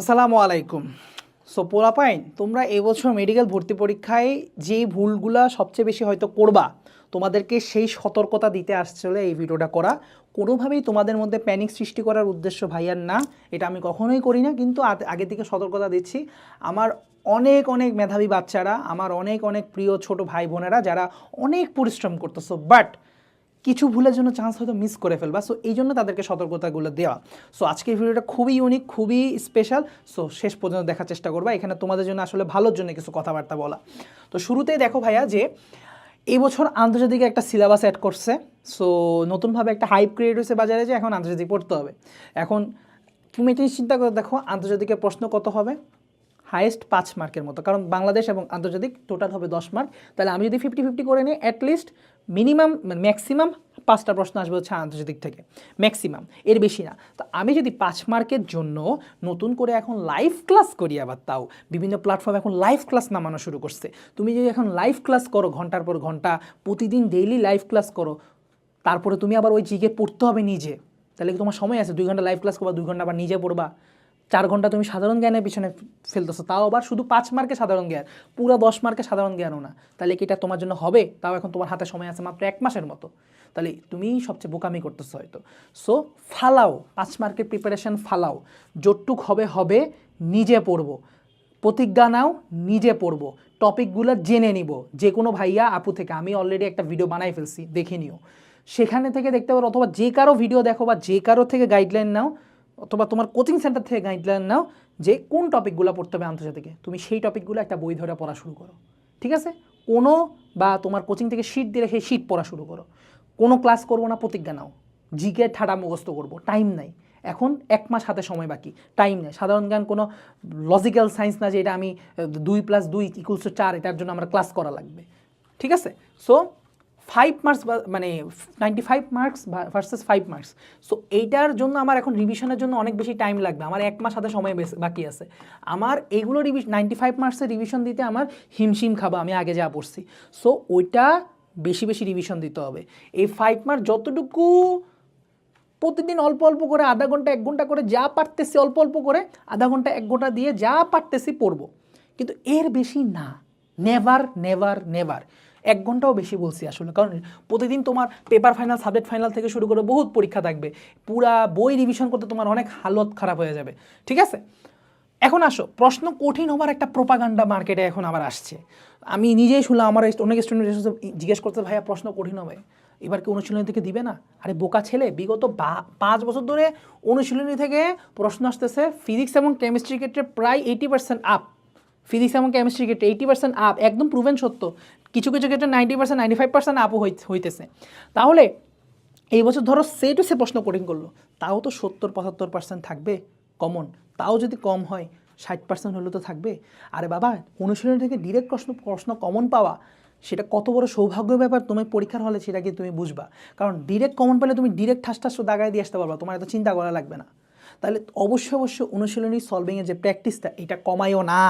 আসসালামু আলাইকুম। সো পোলাপাইন, তোমরা এবছর মেডিকেল ভর্তি পরীক্ষায় যেই ভুলগুলা সবচেয়ে বেশি হয়তো করবা, তোমাদেরকে সেই সতর্কতা দিতে আসছিলে এই ভিডিওটা করা। কোনোভাবেই তোমাদের মধ্যে প্যানিক সৃষ্টি করার উদ্দেশ্য ভাইয়ার না, এটা আমি কখনোই করি না, কিন্তু আগে থেকে সতর্কতা দিচ্ছি। আমার অনেক অনেক মেধাবী বাচ্চারা, আমার অনেক অনেক প্রিয় ছোট ভাই বোনেরা যারা অনেক পরিশ্রম করতেছো বাট কিছু ভুলের জন্য চান্স হয়তো মিস করে ফেলবা। সো এই জন্য তাদেরকে সতর্কতাগুলো দেওয়া। সো আজকের ভিডিওটা খুবই ইউনিক খুবই স্পেশাল সো শেষ পর্যন্ত দেখার চেষ্টা করবা। এখানে তোমাদের জন্য আসলে ভালোর জন্য কিছু কথাবার্তা বলা। তো শুরুতেই দেখো ভাইয়া যে, এই বছর আন্তর্জাতিক একটা সিলেবাস অ্যাড করছে। সো নতুনভাবে একটা হাইপ ক্রিয়েট হয়েছে বাজারে যে, এখন আন্তর্জাতিক পড়তে হবে। এখন তুমি এটা চিন্তা করে দেখো, আন্তর্জাতিকের প্রশ্ন কত হবে? হাইয়েস্ট পাঁচ মার্কের মতো। কারণ বাংলাদেশ এবং আন্তর্জাতিক টোটাল হবে দশ মার্ক। তাহলে আমি যদি ফিফটি ফিফটি করে নিই অ্যাটলিস্ট মিনিমাম ম্যাক্সিমাম পাঁচটা প্রশ্ন আসবে হচ্ছে আন্তর্জাতিক থেকে। ম্যাক্সিমাম এর বেশি না। তো আমি যদি পাঁচ মার্কের জন্য নতুন করে এখন লাইভ ক্লাস করি আবার তাও, বিভিন্ন প্ল্যাটফর্ম এখন লাইভ ক্লাস নামানো শুরু করছে। তুমি যদি এখন লাইভ ক্লাস করো, ঘণ্টার পর ঘণ্টা, প্রতিদিন ডেইলি লাইভ ক্লাস করো, তারপরে তুমি আবার ওই জিকে পড়তে হবে নিজে। তাহলে তোমার সময় আছে? দুই ঘণ্টা লাইভ ক্লাস করবা, দুই ঘণ্টা আবার নিজে পড়বা? চার ঘণ্টা তুমি সাধারণ জ্ঞানের পিছনে ফেলতেছো, তাও আবার শুধু পাঁচ মার্কে সাধারণ জ্ঞান, পুরো দশ মার্কে সাধারণ জ্ঞানও না। তাহলে কি এটা তোমার জন্য হবে? তাও এখন তোমার হাতে সময় আছে মাত্র এক মাসের মতো। তাহলে তুমি সবচেয়ে বোকামি করতেছো হয়তো। সো ফালাও, পাঁচ মার্কের প্রিপারেশন ফালাও। যতটুক হবে হবে, নিজে পড়ব। প্রতিজ্ঞা নাও, নিজে পড়ব। টপিকগুলো জেনে নিব। যে কোনো ভাইয়া, আপু থেকে, আমি অলরেডি একটা ভিডিও বানাই ফেলছি, দেখে নিও। সেখানে থেকে দেখতে পারো, অথবা যে কারও ভিডিও দেখো বা যে কারও থেকে গাইডলাইন নাও অথবা তোমার কোচিং সেন্টার থেকে গাইডলাইন নাও যে কোন টপিকগুলো পড়তে হবে আন্তর্জাতিকে। তুমি সেই টপিকগুলো একটা বই ধরে পড়া শুরু করো। ঠিক আছে? কোনো বা তোমার কোচিং থেকে শিট দিলে সেই শিট পড়া শুরু করো। কোনো ক্লাস করব না, প্রতিজ্ঞা নাও। জিকে ঠাডা মুখস্থ করব। টাইম নাই। এখন এক মাস হাতে সময় বাকি। টাইম নেই। সাধারণ জ্ঞান কোনো লজিক্যাল সায়েন্স না যে এটা আমি দুই প্লাস দুই ইকুয়ালস টু চার, এটার জন্য আমার ক্লাস করা লাগবে। ঠিক আছে? সো ফাইভ মার্কস মানে ninety five marks versus five marks so এইটার জন্য আমার এখন রিভিশনের জন্য অনেক বেশি টাইম লাগবে। আমার এক মাস হাতে সময় বাকি আছে। আমার এইগুলো রিভিশ নাইনটি ফাইভ মার্কসের রিভিশন দিতে আমার হিমশিম খাব, আমি আগে যা পড়ছি। সো ওইটা বেশি বেশি রিভিশন দিতে হবে। এই ফাইভ মার্ক যতটুকু প্রতিদিন অল্প অল্প করে আধা ঘণ্টা, এক ঘণ্টা করে যা পারতেছি অল্প অল্প করে আধা ঘণ্টা, এক ঘণ্টা দিয়ে যা পারতেছি পড়ব। কিন্তু এর বেশি না। নেভার নেভার নেভার এক ঘন্টাও বেশি বলছি আসলে। কারণ প্রতিদিন তোমার পেপার ফাইনাল সাবজেক্ট ফাইনাল থেকে শুরু করে বহুত পরীক্ষা থাকবে। পুরা বই রিভিশন করতে তোমার অনেক হালত খারাপ হয়ে যাবে। ঠিক আছে? এখন আসো, প্রশ্ন কঠিন হবার একটা প্রোপাগান্ডা মার্কেটে এখন আবার আসছে। আমি নিজেই শুনলাম, আমার অনেক স্টুডেন্ট জিজ্ঞেস করতে ভাইয়া, প্রশ্ন কঠিন হবে। এবার কি অনুশীলনী থেকে দিবে না? আরে, বোকা ছেলে, বিগত পাঁচ বছর ধরে অনুশীলনী থেকে প্রশ্ন আসতেছে ফিজিক্স এবং কেমিস্ট্রি ক্ষেত্রে প্রায় এইটি পার্সেন্ট আপ ফিজিক্স এবং কেমিস্ট্রি ক্ষেত্রে এইটি পার্সেন্ট আপ একদম প্রুভেন সত্য। কিছু কিছু ক্ষেত্রে ninety percent ninety five percent আপও হইতেছে। তাহলে এই বছর ধরো সে টু সে প্রশ্ন কঠিন করল, তাও তো সত্তর, পঁচাত্তর পার্সেন্ট থাকবে কমন তাও যদি কম হয়, ষাট পার্সেন্ট হলে তো থাকবে। আরে বাবা অনুশীলনী থেকে ডিরেক্ট প্রশ্ন প্রশ্ন কমন পাওয়া, সেটা কত বড় সৌভাগ্য ব্যাপার তুমি পরীক্ষার হলে সেটা কি তুমি বুঝবা। কারণ ডিরেক্ট কমন পেলে তুমি ডিরেক্ট ঠাস ঠাস দাগায় দিয়ে আসতে পারবা, তোমার এত চিন্তা করা লাগবে না। তাহলে অবশ্যই অবশ্যই অনুশীলনী সলভিংয়ের যে প্র্যাকটিসটা এটা কমায়ও না।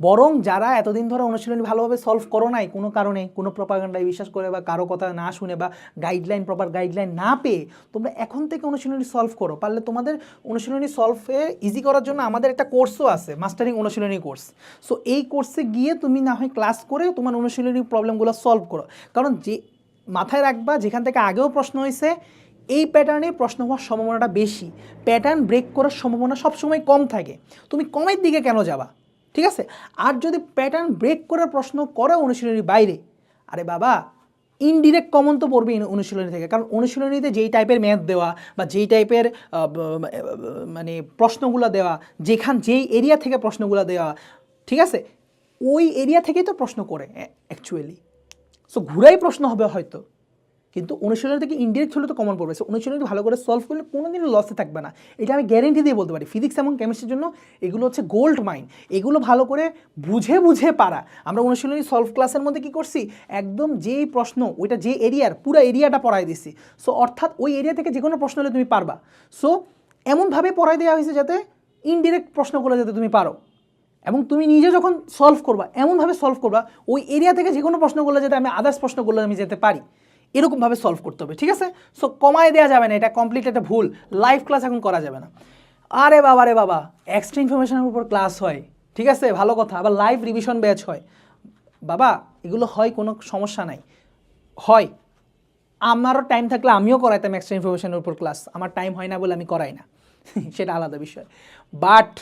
বরং যারা এতদিন ধরে অনুশীলনী ভালোভাবে সলভ করো নাই, কোনো কারণে, কোনো প্রপাগান্ডায় বিশ্বাস করে বা কারও কথা না শুনে বা গাইডলাইন প্রপার গাইডলাইন না পেয়ে তোমরা এখন থেকে অনুশীলনী সলভ করো। পারলে তোমাদের অনুশীলনী সলভে ইজি করার জন্য আমাদের একটা কোর্সও আছে মাস্টারিং অনুশীলনী কোর্স সো এই কোর্সে গিয়ে তুমি না হয় ক্লাস করে তোমার অনুশীলনী প্রবলেমগুলো সলভ করো। কারণ যে মাথায় রাখবা, যেখান থেকে আগেও প্রশ্ন হয়েছে এই প্যাটার্নে প্রশ্ন হওয়ার সম্ভাবনাটা বেশি। প্যাটার্ন ব্রেক করার সম্ভাবনা সবসময় কম থাকে। তুমি কমের দিকে কেন যাবা? ঠিক আছে? আর যদি প্যাটার্ন ব্রেক করার প্রশ্ন করো অনুশীলনীর বাইরে, আরে বাবা ইনডিরেক্ট কমন তো পড়বে অনুশীলনী থেকে। কারণ অনুশীলনীতে যেই টাইপের ম্যাথ দেওয়া বা যেই টাইপের মানে প্রশ্নগুলো দেওয়া, যেখান, যেই এরিয়া থেকে প্রশ্নগুলো দেওয়া, ঠিক আছে? ওই এরিয়া থেকেই তো প্রশ্ন করে অ্যাকচুয়ালি সো ঘুরাই প্রশ্ন হবে হয়তো। কিন্তু অনুশীলনী থেকে ইনডিরেক্ট হলে তো কমন পড়বে। সো অনুশীলনী ভালো করে সলভ করলে কোনো দিন লসে থাকবে না। এটা আমি গ্যারেন্টি দিয়ে বলতে পারি। ফিজিক্স এবং কেমিস্ট্রির জন্য এগুলো হচ্ছে গোল্ড মাইন এগুলো ভালো করে বুঝে বুঝে পারা। আমরা অনুশীলনী সলভ ক্লাসের মধ্যে কি করছি? একদম যেই প্রশ্ন, ওইটা যে এরিয়ার পুরো এরিয়াটা পড়াই দিছি। সো অর্থাৎ ওই এরিয়া থেকে যে কোনো প্রশ্ন হলে তুমি পারবা। সো এমনভাবে পড়াই দেওয়া হয়েছে যাতে ইনডিরেক্ট প্রশ্নগুলো যাতে তুমি পারো। এবং তুমি নিজে যখন সলভ করবা, এমনভাবে সলভ করবা, ওই এরিয়া থেকে যে কোনো প্রশ্নগুলো যাতে আমি আদার্স প্রশ্নগুলো আমি যেতে পারি। এরকমভাবে সলভ করতে হবে, ঠিক আছে? সো কমায় দেওয়া যাবে না, এটা কমপ্লিট একটা ভুল। লাইভ ক্লাস এখন করা যাবে না। আরে বাবা রে বাবা এক্সট্রা ইনফরমেশনের উপর ক্লাস হয়, ঠিক আছে? ভালো কথা, আবার লাইভ রিভিশন ব্যাচ হয়। বাবা, এগুলো হয়, কোনো সমস্যা নাই। হয়। আমারও টাইম থাকলে আমিও করাইতাম এক্সট্রা ইনফরমেশনের উপর ক্লাস আমার টাইম হয় না বলে আমি করাই না। সেটা আলাদা বিষয়। বাট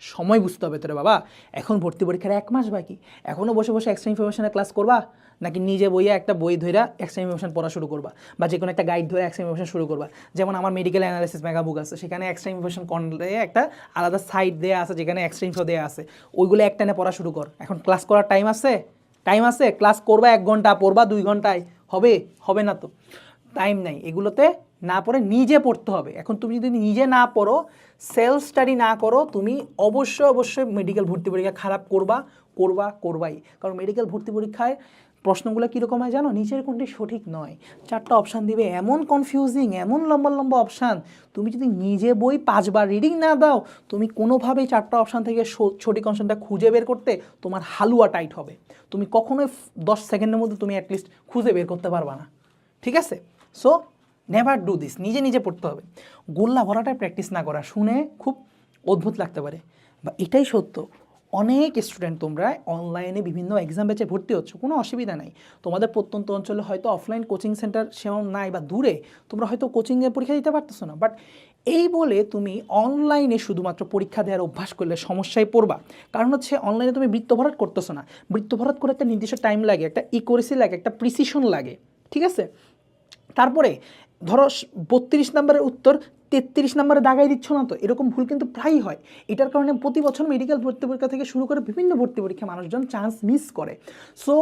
সময় বুঝতে হবে তোরে বাবা। এখন ভর্তি পরীক্ষার এক মাস বাকি। এখনও বসে বসে এক্সট্রা ইনফরমেশনের ক্লাস করবা? নাকি নিজে বইয়ে একটা বই ধইরা এক্সট্রা পড়া শুরু করবা বা যে কোনো একটা গাইড ধরে এক্সট্রা ইনফরমেশন শুরু করবা। যেমন আমার মেডিকেল অ্যানালিসিস মেগা বুক আছে, সেখানে এক্সট্রা ইনফরমেশন করলে একটা আলাদা সাইট দেওয়া আছে যেখানে এক্সট্রা ইনফো দেওয়া আছে। ওইগুলো একটানে পড়া শুরু কর। এখন ক্লাস করার টাইম আছে? টাইম আছে? ক্লাস করবা এক ঘণ্টা, পড়বা দুই ঘন্টায়। হবে? হবে না তো। টাইম নাই। এগুলোতে না পড়ে নিজে পড়তে হবে। এখন তুমি যদি নিজে না পড়ো সেলফ স্টাডি না করো, তুমি অবশ্যই অবশ্যই মেডিকেল ভর্তি পরীক্ষা খারাপ করবা করবা, করবাই। কারণ মেডিকেল ভর্তি পরীক্ষায় প্রশ্নগুলো কীরকম হয় জানো? নিচের কোনটি সঠিক নয়। চারটা অপশান দিবে, এমন কনফিউজিং এমন লম্বা লম্বা অপশান তুমি যদি নিজে বই পাঁচবার রিডিং না দাও, তুমি কোনোভাবেই চারটা অপশান থেকে সঠিক অপশানটা খুঁজে বের করতে তোমার হালুয়া টাইট হবে। তুমি কখনোই দশ সেকেন্ডের মধ্যে তুমি অ্যাটলিস্ট খুঁজে বের করতে পারবা না। ঠিক আছে? সো নেভার ডু দিস নিজে নিজে পড়তে হবে। গোল্লা ভরাটাই প্র্যাকটিস না করা, শুনে খুব অদ্ভুত লাগতে পারে। বা এটাই সত্য। অনেক স্টুডেন্ট তোমরা অনলাইনে বিভিন্ন এক্সাম ব্যাচে ভর্তি হচ্ছ, কোনো অসুবিধা নাই। তোমাদের প্রত্যন্ত অঞ্চলে হয়তো অফলাইন কোচিং সেন্টার সেরকম নাই বা দূরে, তোমরা হয়তো কোচিংয়ে পরীক্ষা দিতে পারতেছো না। বাট এই বলে তুমি অনলাইনে শুধুমাত্র পরীক্ষা দেওয়ার অভ্যাস করলে সমস্যায় পড়বা। কারণ হচ্ছে অনলাইনে তুমি বৃত্ত ভরাট করতেছো না। বৃত্ত ভরাট করে একটা নির্দিষ্ট টাইম লাগে, একটা ইকোরেসি লাগে, একটা প্রিসিশন লাগে। ঠিক আছে? তারপরে ধরো বত্রিশ নম্বরের উত্তর তেত্রিশ নম্বরে দাগাই দিচ্ছ না তো? এরকম ভুল কিন্তু প্রায়ই হয়। এটার কারণে প্রতি বছর মেডিকেল ভর্তি পরীক্ষা থেকে শুরু করে বিভিন্ন ভর্তি পরীক্ষা মানুষজন চান্স মিস করে। সো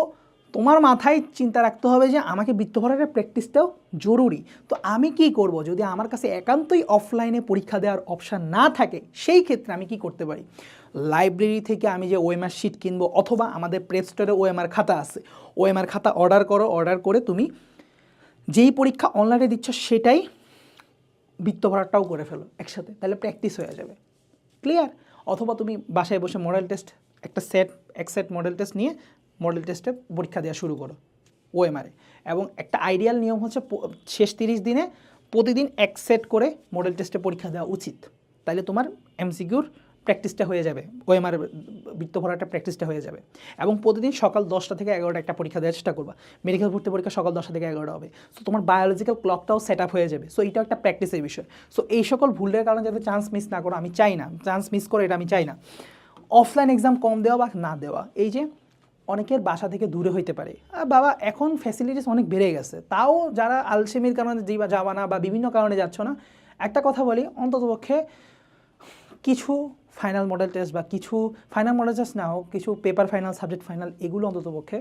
তোমার মাথায় চিন্তা রাখতে হবে যে আমাকে বৃত্ত বৃত্তভরাটের প্র্যাকটিসটাও জরুরি। তো আমি কি করব? যদি আমার কাছে একান্তই অফলাইনে পরীক্ষা দেওয়ার অপশান না থাকে, সেই ক্ষেত্রে আমি কি করতে পারি? লাইব্রেরি থেকে আমি যে ওএমআর শিট কিনবো অথবা আমাদের প্রেস স্টোরে ওএমআর খাতা আছে ওএমআর খাতা অর্ডার করো অর্ডার করে তুমি যেই পরীক্ষা অনলাইনে দিচ্ছ সেটাই বৃত্ত ভরাটটাও করে ফেলো একসাথে, তাহলে প্র্যাকটিস হয়ে যাবে। ক্লিয়ার অথবা তুমি বাসায় বসে মডেল টেস্ট একটা সেট এক সেট মডেল টেস্ট নিয়ে মডেল টেস্টে পরীক্ষা দেওয়া শুরু করো ওএমআরে এবং একটা আইডিয়াল নিয়ম হচ্ছে শেষ তিরিশ দিনে প্রতিদিন এক সেট করে মডেল টেস্টে পরীক্ষা দেওয়া উচিত। তাহলে তোমার এমসিকিউর প্র্যাকটিসটা হয়ে যাবে। ওএমআর বৃত্ত ভরাটা প্র্যাকটিসটা হয়ে যাবে। এবং প্রতিদিন সকাল দশটা থেকে এগারোটা একটা পরীক্ষা দেওয়ার চেষ্টা করবা। মেডিকেল ভর্তি পরীক্ষা সকাল দশটা থেকে এগারোটা হবে। সো তোমার বায়োলজিক্যাল ক্লকটাও সেট আপ হয়ে যাবে। সো এটা একটা প্র্যাকটিসের বিষয়। সো এই সকল ভুলের কারণে যাতে চান্স মিস না করো, আমি চাই না। চান্স মিস করে এটা আমি চাই না। অফলাইন এক্সাম কম দেওয়া বা না দেওয়া, এই যে অনেকের বাসা থেকে দূরে হইতে পারে। বাবা, এখন ফ্যাসিলিটিস অনেক বেড়ে গেছে। তাও যারা আলসেমির কারণে যাবা না বা বিভিন্ন কারণে যাচ্ছ না, একটা কথা বলি, অন্ততপক্ষে কিছু ফাইনাল মডেল টেস্ট বা কিছু ফাইনাল মডেল টেস্ট নাও, কিছু পেপার ফাইনাল সাবজেক্ট ফাইনাল এগুলো অন্ততপক্ষে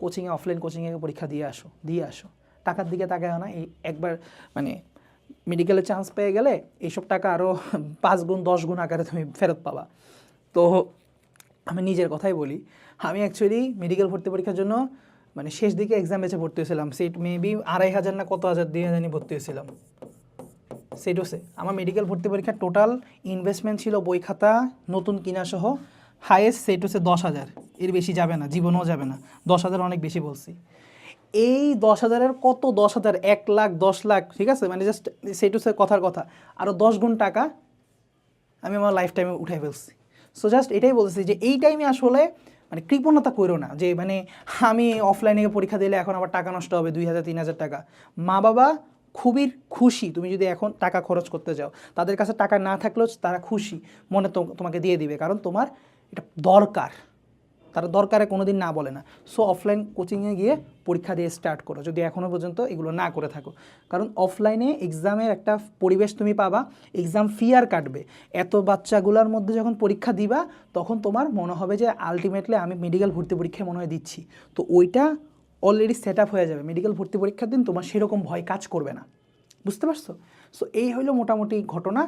কোচিংয়ে অফলাইন কোচিংয়ে পরীক্ষা দিয়ে আসো দিয়ে আসো। টাকার দিকে তাকায় না, এই একবার মানে মেডিকেলে চান্স পেয়ে গেলে এইসব টাকা আরও পাঁচ গুণ, দশ গুণ আকারে তুমি ফেরত পাবা। তো আমি নিজের কথাই বলি, আমি অ্যাকচুয়ালি মেডিকেল ভর্তি পরীক্ষার জন্য মানে শেষ দিকে এক্সাম বেছে ভর্তি হয়েছিলাম। সিট মেবি আড়াই হাজার না কত হাজার দিয়ে জানি ভর্তি হয়েছিলাম। সেটোসে আমার মেডিকেল ভর্তি পরীক্ষার টোটাল ইনভেস্টমেন্ট ছিল বই খাতা, নতুন কিনা সহ হায়েস্ট হাইয়েস্ট সেটোসে দশ হাজার। এর বেশি যাবে না, জীবনেও যাবে না। দশ হাজার অনেক বেশি বলছি। এই দশ হাজারের কত দশ হাজার? এক লাখ, দশ লাখ, ঠিক আছে? মানে জাস্ট সেটোসে কথার কথা। আরও দশ গুণ টাকা আমি আমার লাইফ টাইমে উঠে ফেলছি। সো জাস্ট এটাই বলছি যে এই টাইমে আসলে মানে কৃপণতা করো না। যে মানে আমি অফলাইনে পরীক্ষা দিলে এখন আবার টাকা নষ্ট হবে, দুই হাজার, তিন হাজার টাকা। মা বাবা খুবই খুশি তুমি যদি এখন টাকা খরচ করতে যাও। তাদের কাছে টাকা না থাকলেও তারা খুশি, মনে তোমাকে দিয়ে দিবে। কারণ তোমার এটা দরকার। তারা দরকারে কোনো দিন না বলে না। সো অফলাইন কোচিংয়ে গিয়ে পরীক্ষা দিয়ে স্টার্ট করো। যদি এখনও পর্যন্ত এগুলো না করে থাকো। কারণ অফলাইনে এক্সামের একটা পরিবেশ তুমি পাবা। এক্সাম ফি আর কাটবে। এত বাচ্চাগুলোর মধ্যে যখন পরীক্ষা দিবা, তখন তোমার মনে হবে যে আলটিমেটলি আমি মেডিকেল ভর্তি পরীক্ষায় মনে হয় দিচ্ছি। তো ওইটা অলরেডি সেট আপ হয়ে যাবে। মেডিকেল ভর্তি পরীক্ষার দিন তোমার সেরকম ভয় কাজ করবে না। বুঝতে পারছ? সো এই হলো মোটামুটি ঘটনা।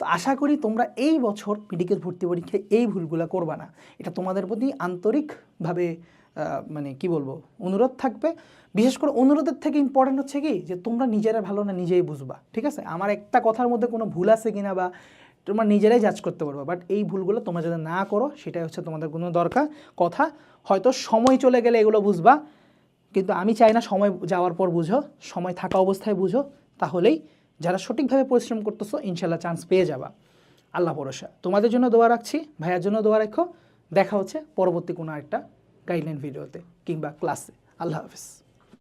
তো আশা করি তোমরা এই বছর মেডিকেল ভর্তি পরীক্ষায় এই ভুলগুলো করবা না। এটা তোমাদের প্রতি আন্তরিকভাবে মানে কি বলব, অনুরোধ থাকবে। বিশেষ করে অনুরোধের থেকে ইম্পর্টেন্ট হচ্ছে কি? যে তোমরা নিজেরা ভালো না, নিজেই বুঝবা। ঠিক আছে? আমার একটা কথার মধ্যে কোনো ভুল আছে কিনা বা তোমরা নিজেরাই জাজ করতে পারবে। বাট এই ভুলগুলো তোমরা যাতে না করো, সেটাই হচ্ছে তোমাদের কোনো দরকার। কথা, হয়তো সময় চলে গেলে এগুলো বুঝবা। কিন্তু আমি চাই না সময় যাওয়ার পর বুঝো, সময় থাকা অবস্থায় বুঝো, তাহলেই যারা সঠিকভাবে পরিশ্রম করতেছো ইনশাল্লাহ চান্স পেয়ে যাবা। আল্লাহ ভরসা। তোমাদের জন্য দোয়া রাখছি, ভাইয়ার জন্য দোয়া রাখো। দেখা হচ্ছে পরবর্তী কোনো একটা গাইডলাইন ভিডিওতে কিংবা ক্লাসে আল্লাহ হাফিজ।